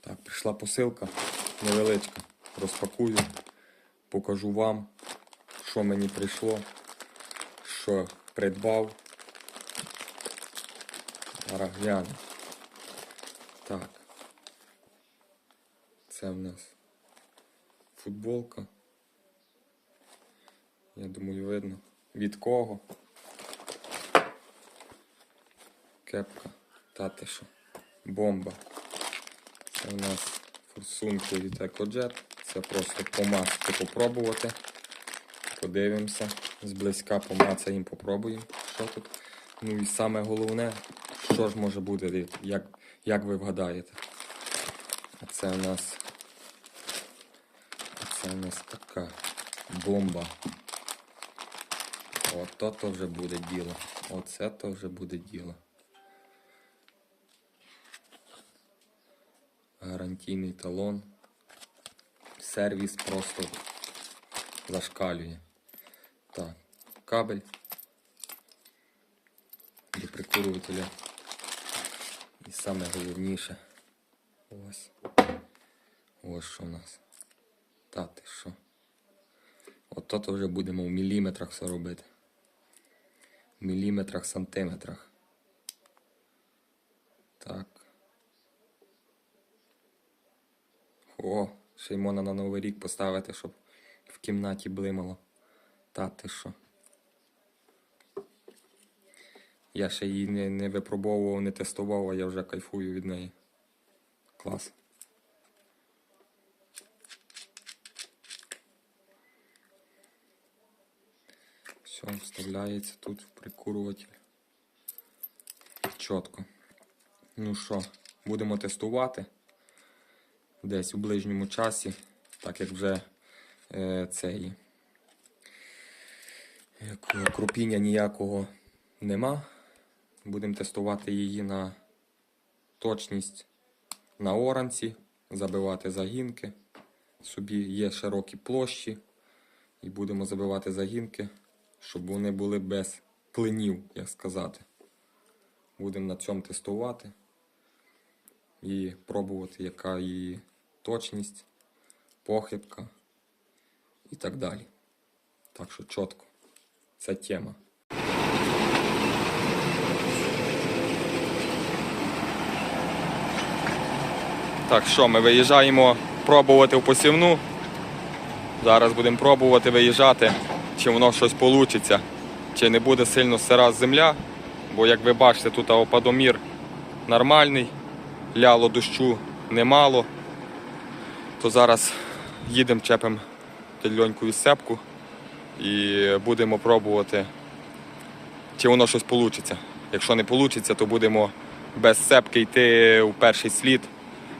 Так, прийшла посилка невеличка. Розпакую, покажу вам, що мені прийшло, що придбав. Зараз гляну. Так. Це в нас футболка. Я думаю, видно. Від кого? Кепка. Та ти що? Бомба. Це у нас форсунки від EcoJet. Це просто помазки попробувати. Подивимося. Зблизька помацаємо, попробуємо. Що тут? Ну і саме головне, що ж може бути, як, як ви вгадаєте. А це у нас. Це у нас така бомба. Ото то вже буде діло. Оце то вже буде діло. Гарантійний талон. Сервіс просто зашкалює. Так, кабель до прикурювателя. І саме головніше. Ось. Ось що в нас. Та ти що. От то то вже будемо в міліметрах все робити. В міліметрах, сантиметрах. Так. О, ще й можна на Новий рік поставити, щоб в кімнаті блимало. Та ти що. Я ще її не, не випробовував, не тестував, а я вже кайфую від неї. Клас. Все, вставляється тут в прикурюватель. Чітко. Ну що, будемо тестувати десь у ближньому часі, так як вже е, цей кропіння ніякого нема. Будемо тестувати її на точність на оранці, забивати загінки. Собі є широкі площі, і будемо забивати загінки, щоб вони були без клинів, як сказати. Будемо на цьому тестувати і пробувати, яка її точність, похибка і так далі. Так що чітко. Це тема. Так що, ми виїжджаємо пробувати в посівну. Зараз будемо пробувати виїжджати, чи воно щось вийде, чи не буде сильно сира земля. Бо, як ви бачите, тут опадомір нормальний, ляло дощу немало. То зараз їдемо, чепимо тельоньку і сепку і будемо пробувати, чи воно щось вийде. Якщо не вийде, то будемо без сепки йти у перший слід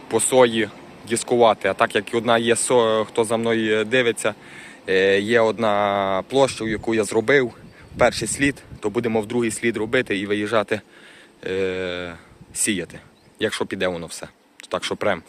по сої дискувати. А так як одна є со, хто за мною дивиться, е, є одна площа, яку я зробив, перший слід, то будемо в другий слід робити і виїжджати е, сіяти, якщо піде воно все. Так що прям.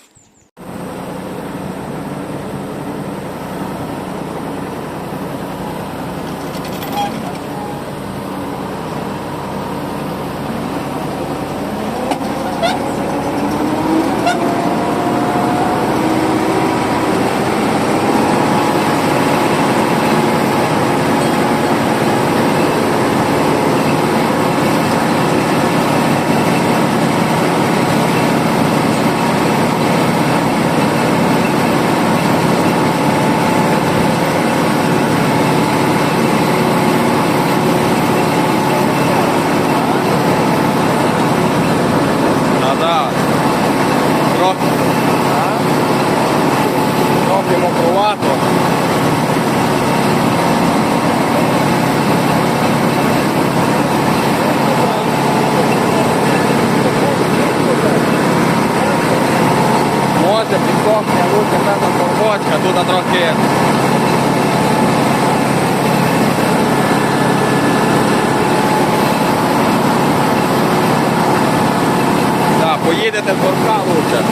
А, да. Трохи. Трохи мокровато. Може, підсохне, лучше певна торбочка, тут трохи. Да, поїдете з горка лучше.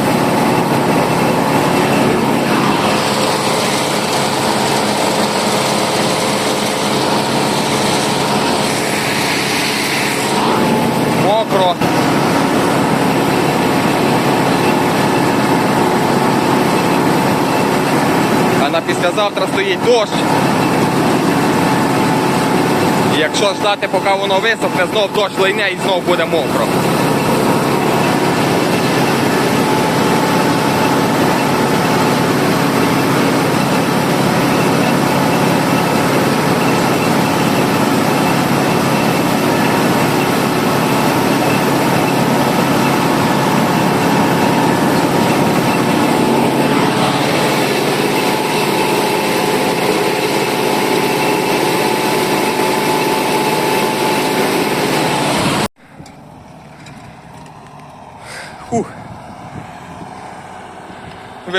Мокро. Післязавтра стоїть дощ. І якщо ждати, поки воно висохне, знов дощ лине і знов буде мокро.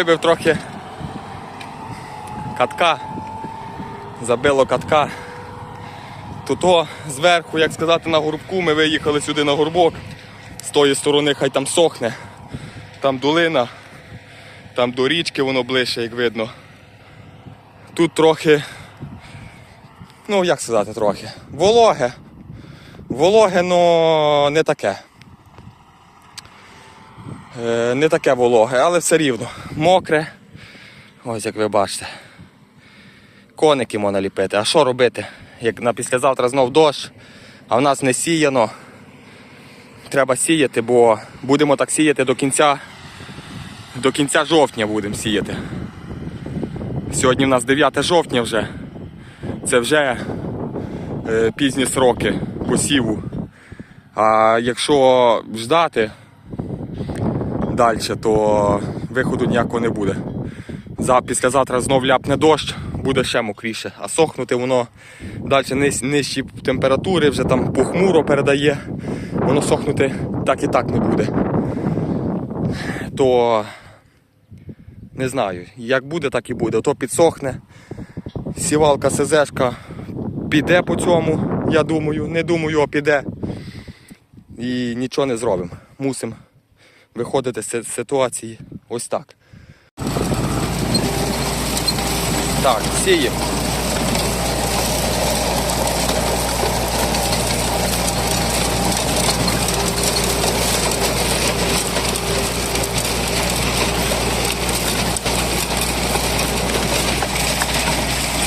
Вибив трохи катка, забило катка. Тут зверху, як сказати, на горбку ми виїхали сюди на горбок. З тої сторони хай там сохне. Там долина, там до річки воно ближче, як видно. Тут трохи, ну як сказати трохи, вологе. Вологе, но не таке. Е, не таке вологе, але все рівно. Мокре. Ось як ви бачите. Коники можна ліпити. А що робити? Як на післязавтра знов дощ, а в нас не сіяно. Треба сіяти, бо будемо так сіяти до кінця. До кінця жовтня будемо сіяти. Сьогодні в нас 9 жовтня вже. Це вже е, пізні сроки посіву. А якщо ждати, далі, то виходу ніякого не буде. За, післязавтра знов ляпне дощ, буде ще мокріше, а сохнути воно далі ниж, нижчі температури, вже там похмуро передає, воно сохнути так і так не буде. То не знаю, як буде, так і буде. То підсохне. Сівалка СЗшка піде по цьому, я думаю, не думаю, а піде. І нічого не зробимо. Мусимо виходити з ситуації ось так. Так, сіємо.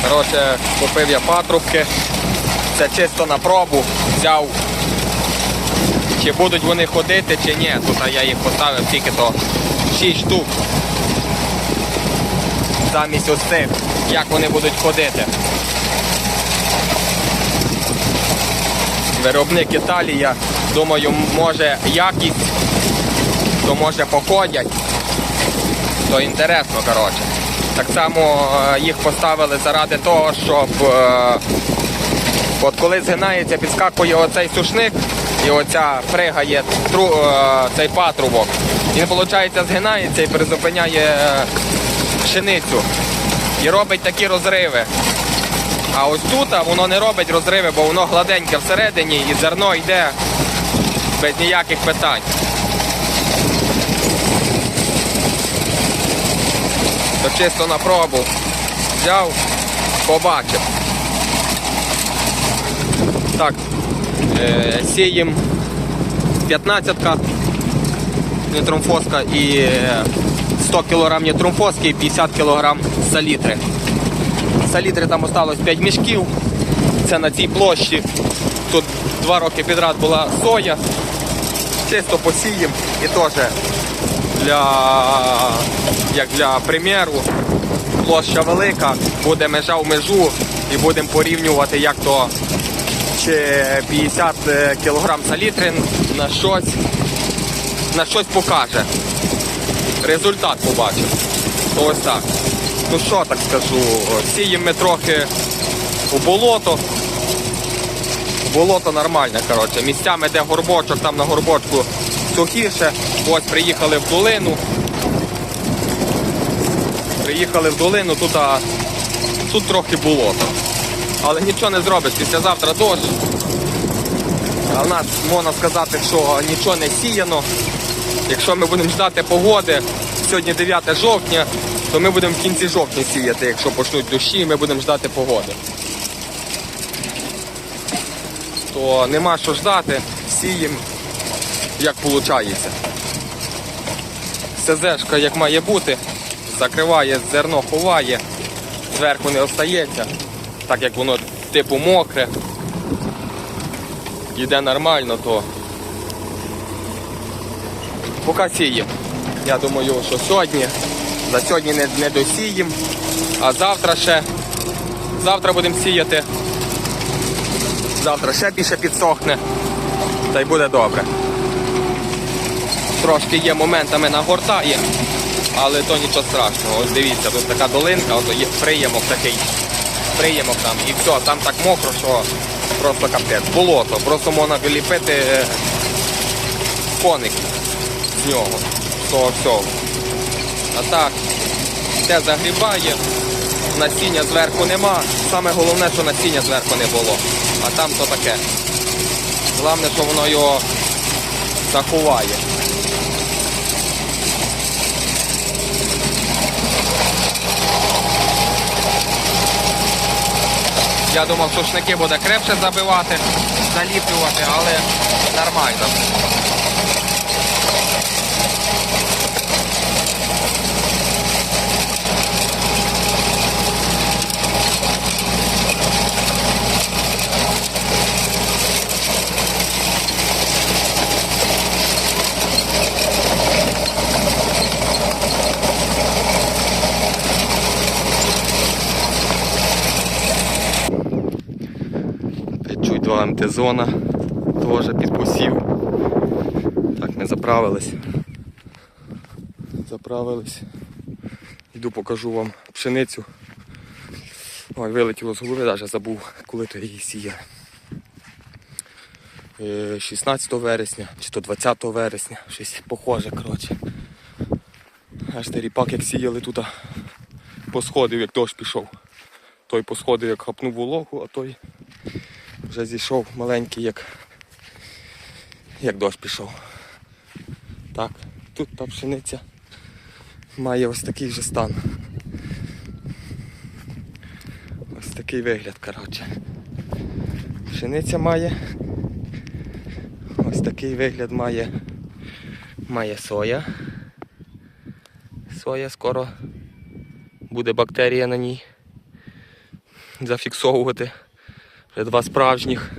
Коротше, купив я патрубки. Це чисто на пробу. Взяв чи будуть вони ходити, чи ні. Тут я їх поставив тільки то 6 штук. Замість ось цих, як вони будуть ходити. Виробник Італія, думаю, може якість, то може походять. То інтересно, коротше. Так само е, їх поставили заради того, щоб е, От коли згинається, підскакує оцей сушник і оця пригає тру, е, цей патрубок. Він, виходить, згинається і призупиняє е, пшеницю. І робить такі розриви. А ось тут воно не робить розриви, бо воно гладеньке всередині і зерно йде без ніяких питань. То чисто на пробу взяв, побачив. Так, е, сіємо 15-ка нітромфоска і е, 100 кг нітромфоски і 50 кг салітри. Салітри там осталось 5 мішків. Це на цій площі. Тут два роки підряд була соя. Чисто посіємо і теж для, як для приміру. Площа велика, буде межа в межу і будемо порівнювати, як то чи 50 кг салітри на щось, на щось покаже. Результат побачимо. То ось так. Ну що так скажу, сіємо ми трохи у болото. Болото нормальне, коротше. Місцями, де горбочок, там на горбочку сухіше. Ось приїхали в долину. Приїхали в долину, тут, а, тут трохи болото. Але нічого не зробиш, післязавтра дощ. А в нас можна сказати, що нічого не сіяно. Якщо ми будемо ждати погоди, сьогодні 9 жовтня, то ми будемо в кінці жовтня сіяти, якщо почнуть дощі, ми будемо ждати погоди. То нема що ждати, сіємо, як виходить. СЗшка як має бути, закриває, зерно ховає. зверху не остається, так як воно типу мокре. Йде нормально, то поки сіємо. Я думаю, що сьогодні, за сьогодні не, не досіємо, а завтра ще, завтра будемо сіяти. Завтра ще більше підсохне, та й буде добре. Трошки є моментами нагортає, але то нічого страшного. Ось дивіться, тут така долинка, ото є приємок такий. Приємок там і все, там так мокро, що просто капець. Болото, просто можна виліпити е, коник з нього, того всього. А так, те загрібає, насіння зверху нема. Саме головне, що насіння зверху не було. А там то таке. Головне, що воно його заховає. Я думав, сушники буде крепше забивати, заліплювати, але нормально. 2 МТ-зона, теж під посів. Так, ми заправились. Заправились. Йду покажу вам пшеницю. Ой, вилетіло з голови, навіть забув, коли то її сіяли. Е, 16 вересня чи то 20 вересня, щось похоже, коротше. Аж той ріпак як сіяли тут, посходив, як дощ пішов. Той посходив, як хапнув вологу, а той вже зійшов маленький, як, як дощ пішов. Так, тут та пшениця має ось такий же стан. Ось такий вигляд, коротше. Пшениця має. Ось такий вигляд має, має соя. Соя скоро буде бактерія на ній зафіксовувати. Вже два справжніх.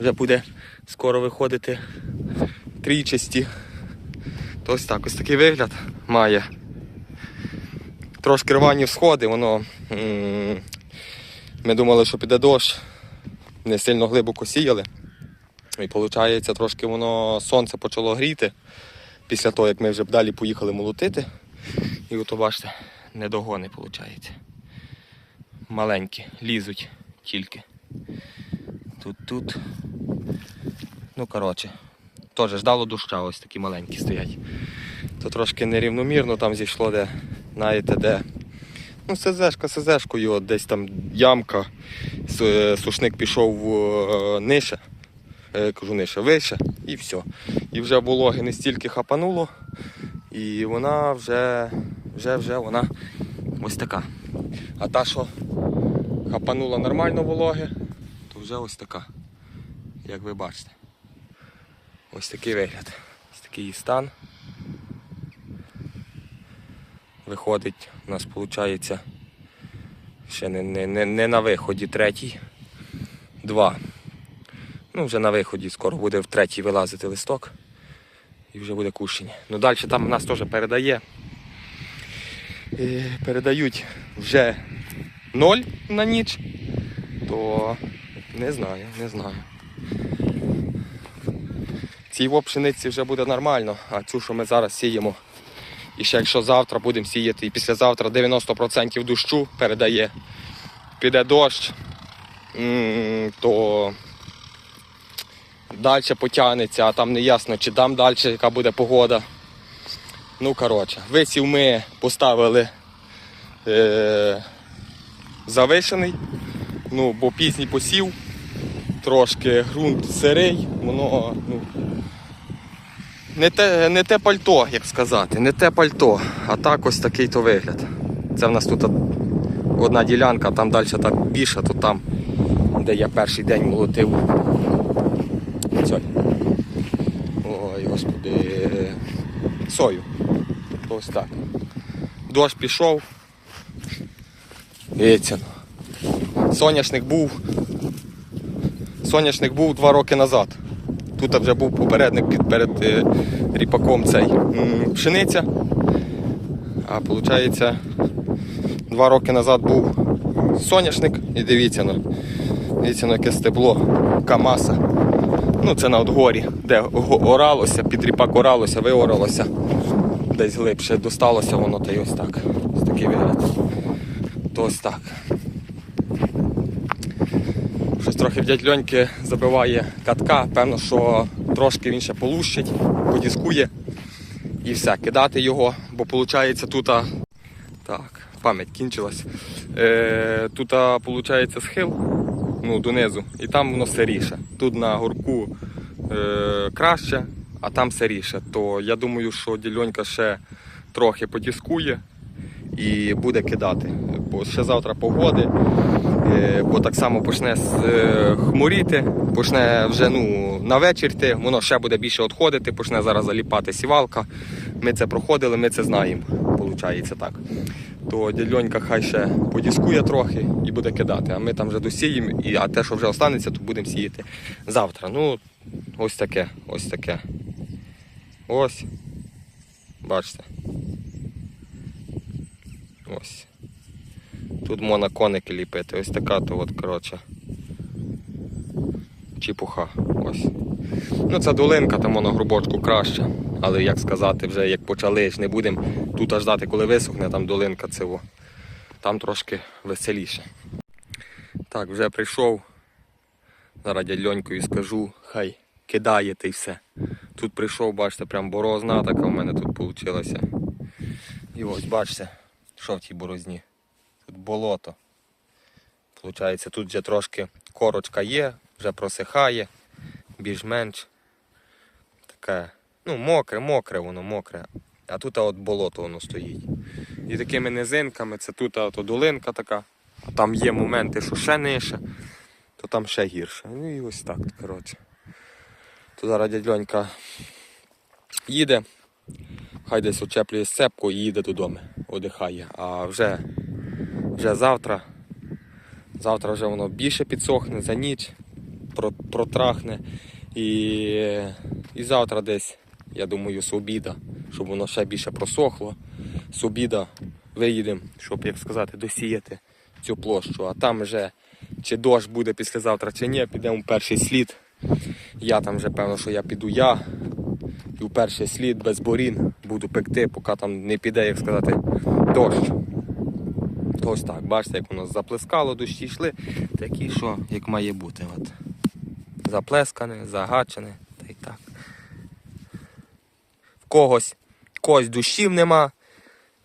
Вже буде скоро виходити трійчасті. То ось так, ось такий вигляд має. Трошки рвані всходи, воно. Ми думали, що піде дощ, не сильно глибоко сіяли. І виходить, трошки воно сонце почало гріти після того, як ми вже далі поїхали молотити. І ото бачите, недогони виходить. Маленькі, лізуть тільки. Тут, тут. Ну, коротше, теж ждало доща, ось такі маленькі стоять. То трошки нерівномірно там зійшло, де, знаєте, де. Ну, СЗшка, СЗшкою, десь там ямка, сушник пішов е, нижче, е, кажу нижче, вище, і все. І вже вологи не стільки хапануло, і вона вже, вже, вже вона ось така. А та, що хапанула нормально вологи, то вже ось така, як ви бачите. Ось такий вигляд. Ось такий стан. Виходить, у нас виходить ще не, не, не, не на виході третій. Два. Ну, вже на виході скоро буде в третій вилазити листок. І вже буде кущення. Ну далі там нас теж передає. Е, передають вже ноль на ніч, то не знаю, не знаю. Цій пшениці вже буде нормально, а цю, що ми зараз сіємо. І ще якщо завтра будемо сіяти, і післязавтра 90% дощу передає, піде дощ, то далі потягнеться, а там не ясно, чи там далі яка буде погода. Ну, коротше, висів ми поставили е, завишений, ну, бо пізній посів, трошки ґрунт сирий, воно ну, не те, не те пальто, як сказати, не те пальто, а так ось такий то вигляд. Це в нас тут одна ділянка, там далі так більше, то там, де я перший день молотив. Ой, господи. Сою. Ось так. Дощ пішов. Дивіться. Соняшник був. Соняшник був два роки назад. Тут вже був попередник під перед е, ріпаком цей пшениця. А виходить, два роки назад був соняшник. І дивіться, ну, дивіться, ну, яке стебло, камаса. Ну, це на Отгорі, де оралося, під ріпак оралося, виоралося. Десь глибше досталося воно та й ось так. Ось такий вигляд. То ось так. Щось трохи в дядь Льоньки забиває катка, певно, що трошки він ще полущить, подіскує і все, кидати його, бо виходить тут. Так, пам'ять кінчилась. Е, тут виходить схил ну, донизу, і там воно сиріше. Тут на горку е, краще, а там сиріше. То я думаю, що дільонька ще трохи потіскує і буде кидати. Ще завтра погоди, е, бо так само почне е, хмуріти, почне вже ну, на вечір йти, воно ще буде більше відходити, почне зараз заліпати сівалка. Ми це проходили, ми це знаємо. Виходить так. То дядьонька хай ще подіскує трохи і буде кидати. А ми там вже досіємо, а те, що вже останеться, то будемо сіяти завтра. Ну, ось таке, ось таке. Ось. Бачите. Ось. Тут можна коники ліпити. Ось така то от, коротше. Чіпуха. Ось. Ну це долинка, там воно грубочку краще. Але як сказати, вже як почали, ж не будемо тут аж ждати, коли висохне, там долинка во. Там трошки веселіше. Так, вже прийшов. Зараз дядь скажу, хай кидає та все. Тут прийшов, бачите, прям борозна така в мене тут вийшла. І ось бачите, що в тій борозні. Тут болото. Получається, тут вже трошки корочка є, вже просихає, більш-менш таке, ну, мокре, мокре воно, мокре. А тут от болото воно стоїть. І такими низинками, це тут от долинка така, там є моменти, що ще нижче, то там ще гірше. Ну і ось так, коротше. То зараз дядь їде, хай десь очеплює сцепку і їде додому, одихає. А вже, вже завтра, завтра вже воно більше підсохне за ніч, протрахне. І, і завтра десь, я думаю, з обіда, щоб воно ще більше просохло. З обіда виїдемо, щоб, як сказати, досіяти цю площу. А там вже чи дощ буде післязавтра, чи ні, підемо в перший слід. Я там вже певно, що я піду я. І в перший слід без борін буду пекти, поки там не піде, як сказати, дощ. Ось так, бачите, як воно заплескало, дощі йшли, такі, що як має бути. От. Заплескане, загачене, та й так. В когось, когось дощів нема,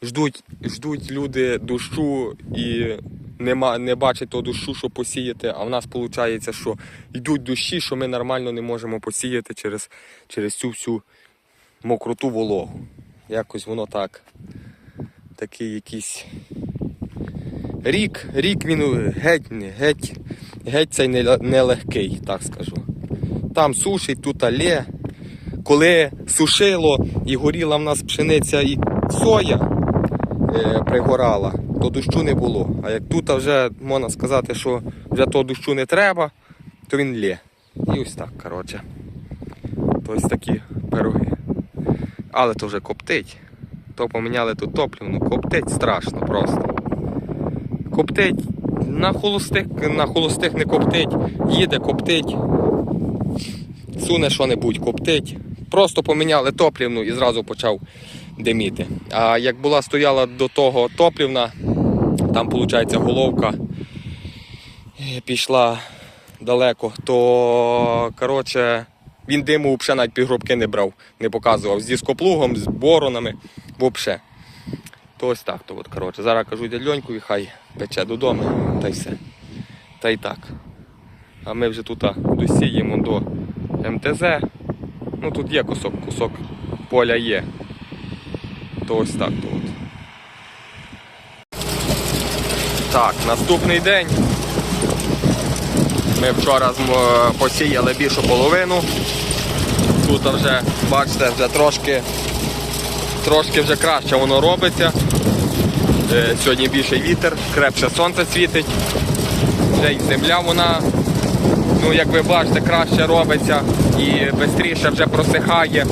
ждуть, ждуть люди дощу і нема, не бачать того дощу, що посіяти, а в нас виходить, що йдуть дощі, що ми нормально не можемо посіяти через, через цю всю мокроту вологу. Якось воно так. Такий якийсь рік, рік він геть, геть, геть цей нелегкий, так скажу. Там сушить, тут але. Коли сушило і горіла в нас пшениця і соя е, пригорала, то дощу не було. А як тут вже можна сказати, що вже того дощу не треба, то він лє. І ось так, коротше. То ось такі пироги. Але то вже коптить. То поміняли тут топливну, коптить страшно просто. Коптить. На холостих, на холостих не коптить, їде, коптить. Суне що-небудь, коптить. Просто поміняли топлівну і зразу почав диміти. А як була стояла до того топлівна, там виходить головка е, пішла далеко, то коротше, він диму взагалі навіть півгробки не брав, не показував. Зі скоплугом, з боронами, взагалі. То ось так. То от, коротше. Зараз кажу дядь і хай пече додому, та й все. Та й так. А ми вже тут досіємо до МТЗ. Ну тут є кусок, кусок поля є. То ось так то от. Так, наступний день. Ми вчора посіяли більшу половину. Тут вже, бачите, вже трошки, трошки вже краще воно робиться. Е, Сьогодні більший вітер, крепше сонце світить. Вже й земля вона, ну як ви бачите, краще робиться і швидше вже просихає.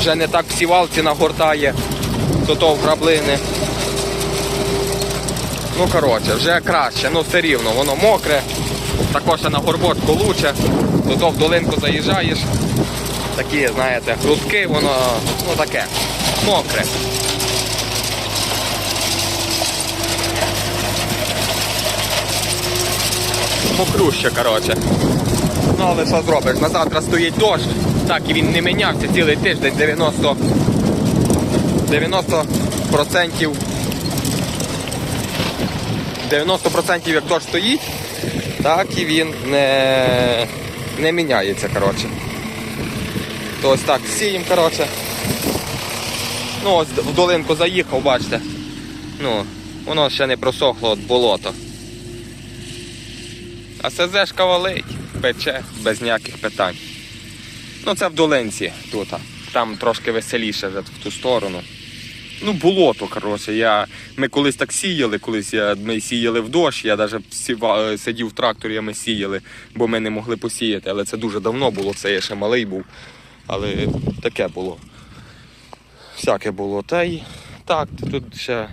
Вже не так в сівалці нагортає до того граблини. Ну коротше, вже краще, ну все рівно, воно мокре. Також на горбочку лучше. До того в долинку заїжджаєш. Такі, знаєте, грудки, воно ну таке, мокре. Мокруще, коротше. Ну але що зробиш? На завтра стоїть дощ. Так і він не мінявся цілий тиждень 90 90% 90% як дощ стоїть, так і він не, не міняється, коротше. То ось так сіємо, коротше. Ну ось в долинку заїхав, бачите. Ну, воно ще не просохло от болото. А СЗшка валить, пече без ніяких питань. Ну це в долинці тут. Там трошки веселіше в ту сторону. Ну, болото, коротше. Я... Ми колись так сіяли, колись я... ми сіяли в дощ, я навіть сіва... сидів в тракторі, ми сіяли, бо ми не могли посіяти. Але це дуже давно було, це я ще малий був. Але таке було. Всяке було. Та й так, тут ще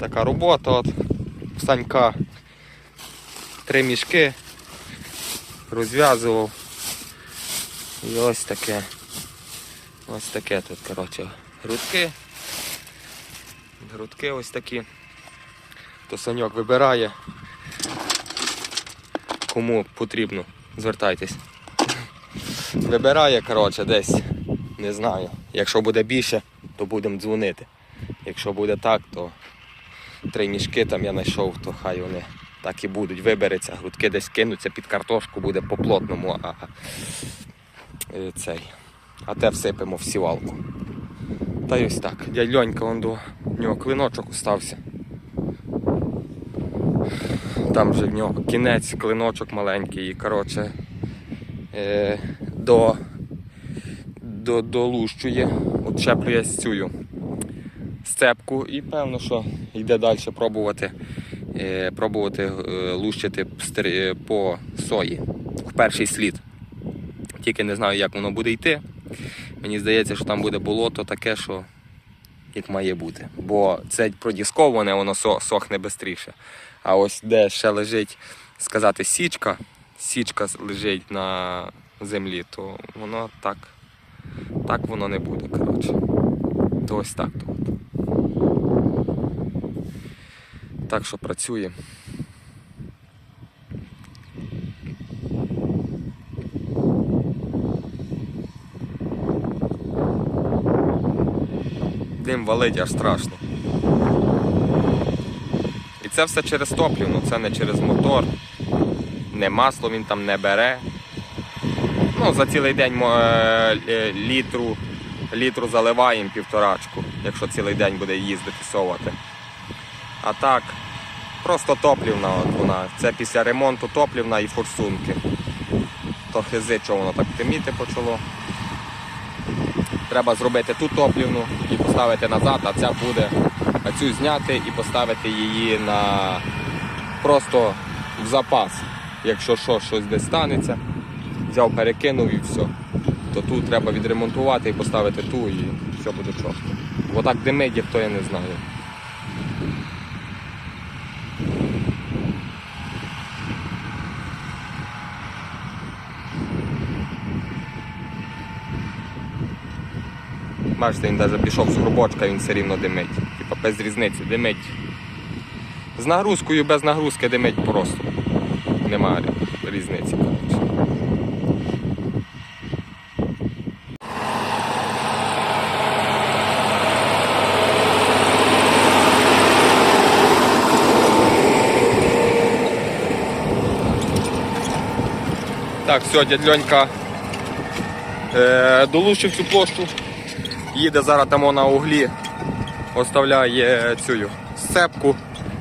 така робота от, Санька. Три мішки розв'язував. І ось таке. Ось таке тут, коротше, грудки. Грудки ось такі. То Саньок вибирає. Кому потрібно, звертайтесь. Вибирає, коротше, десь. Не знаю. Якщо буде більше, то будемо дзвонити. Якщо буде так, то три мішки там я знайшов, то хай вони так і будуть. Вибереться, грудки десь кинуться під картошку, буде по плотному, а е, цей. А те всипемо в сівалку. Та й ось так. Дядь Льонька, он до нього клиночок остався. Там вже в нього кінець, клиночок маленький. І коротше е, до, долущує, отчеплює з цю сцепку і певно, що йде далі пробувати, е, пробувати е, лущити е, по сої в перший слід. Тільки не знаю, як воно буде йти. Мені здається, що там буде болото таке, що як має бути. Бо це продісковане, воно сохне швидше. А ось де ще лежить, сказати, січка, січка лежить на землі, то воно так, так воно не буде. коротше. То ось так. То. Так що працює. Дим валить аж страшно. І це все через топливо, це не через мотор. Не масло він там не бере. Ну, за цілий день е, е, літру, літру заливаємо півторачку, якщо цілий день буде їздити совати. А так, просто топлівна от вона. Це після ремонту топлівна і форсунки. То хизи, що воно так тиміти почало. Треба зробити ту топлівну і поставити назад, а ця буде а цю зняти і поставити її на просто в запас. Якщо що, щось десь станеться, взяв, перекинув і все. То ту треба відремонтувати і поставити ту і все буде чітко. Бо так димить, як то я не знаю. Бачите, він навіть пішов з горбочка, він все рівно димить. Типа без різниці, димить. З нагрузкою, без нагрузки димить просто. Немає різниці. коротше. Так, все, дядь Льонька е, долучив цю площу. Їде зараз там на углі, оставляє цю сцепку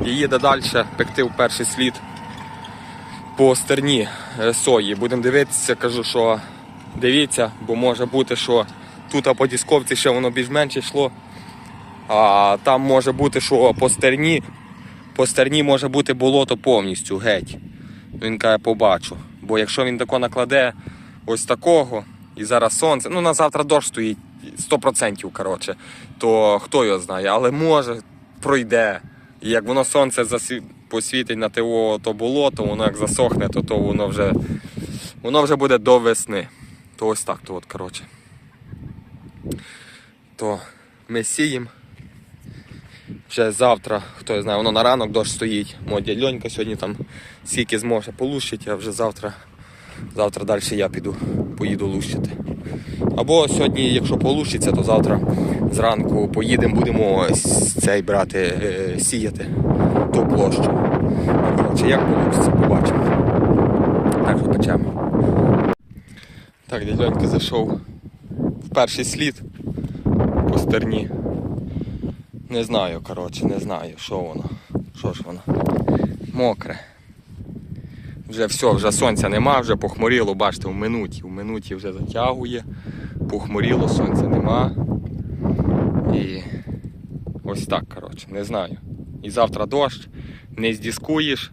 і їде далі пекти в перший слід по стерні е, сої. Будемо дивитися, кажу, що дивіться, бо може бути, що тут по дісковці ще воно більш-менш йшло. А там може бути, що по стерні, по стерні може бути болото повністю геть. Він каже, побачу. Бо якщо він тако накладе ось такого, і зараз сонце, ну на завтра дощ стоїть 100%, коротше, то хто його знає, але може пройде. І як воно сонце засві... посвітить на того то болото, воно як засохне, то, то воно вже воно вже буде до весни. То ось так то от, коротше. То ми сіємо. Вже завтра, хто знає, воно на ранок дощ стоїть. Моя дядь Льонька сьогодні там скільки зможе полущити, а вже завтра, завтра далі я піду, поїду лущити. Або сьогодні, якщо получиться, то завтра зранку поїдемо, будемо цей брати, е, сіяти ту площу. Коротше, як вийде, побачимо. Так що печемо. Так, дядь Льонька зайшов в перший слід по стерні. Не знаю, коротше, не знаю, що воно. Що ж воно? Мокре. Вже все, вже сонця нема, вже похмуріло, бачите, в минуті. В минуті вже затягує, похмуріло, сонця нема. І ось так, коротше, не знаю. І завтра дощ, не здіскуєш.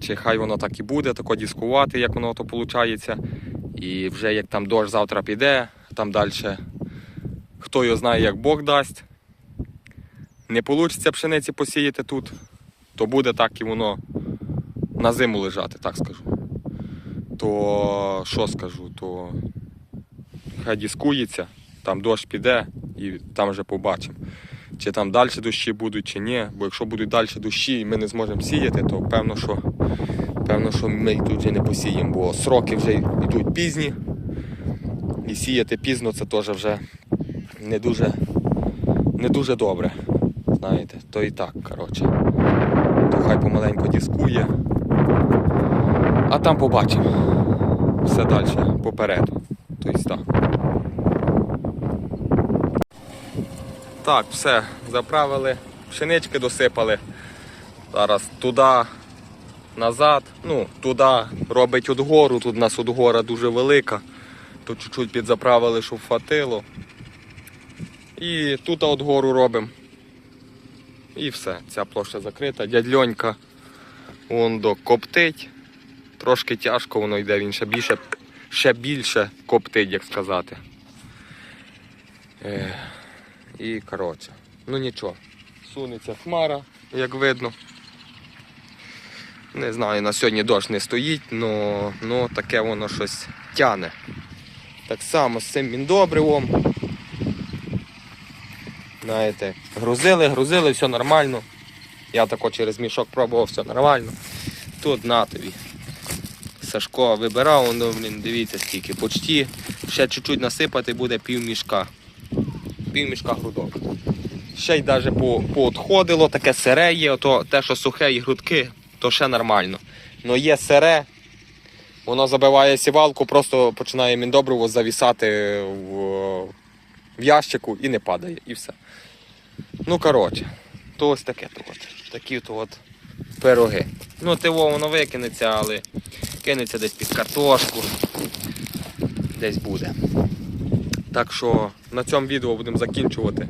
Чи хай воно так і буде, тако дискувати, як воно то виходить. І вже як там дощ завтра піде, там далі хто його знає, як Бог дасть. Не вийде пшениці посіяти тут, то буде так і воно на зиму лежати, так скажу. То що скажу, то хай дискується, там дощ піде і там вже побачимо. Чи там далі дощі будуть, чи ні. Бо якщо будуть далі дощі і ми не зможемо сіяти, то певно, що, певно, що ми тут вже не посіємо, бо сроки вже йдуть пізні. І сіяти пізно це теж вже не дуже, не дуже добре. Знаєте, то і так, коротше. То хай помаленьку дискує. А там побачимо. Все далі попереду. Тобто так. Так, все, заправили, пшенички досипали. Зараз туди, назад. Ну, туди робить одгору, тут у нас одгора дуже велика. Тут чуть-чуть підзаправили, щоб хватило. І тут одгору робимо. І все, ця площа закрита. Дядь Льонька вон коптить. Трошки тяжко воно йде, він ще більше, ще більше коптить, як сказати. Е, і коротше, ну нічого. Сунеться хмара, як видно. Не знаю, на сьогодні дощ не стоїть, але таке воно щось тяне. Так само з цим міндобривом. Знаєте, грузили, грузили, все нормально. Я тако через мішок пробував, все нормально. Тут на тобі. Сашко вибирав, ну, блін, дивіться скільки, почти ще чуть-чуть насипати буде пів мішка. Пів мішка грудок. Ще й навіть по, поотходило, таке сире є, то те, що сухе і грудки, то ще нормально. Но є сире, воно забиває сівалку, просто починає міндобриво завісати в, в ящику і не падає, і все. Ну, коротше, то ось таке то от. Такі то от пироги. Ну, тиво воно викинеться, але кинеться десь під картошку. Десь буде. Так що на цьому відео будемо закінчувати.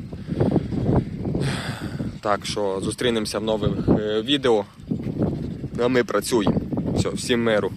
Так що зустрінемося в нових е, відео. А ми працюємо. Все, всім миру.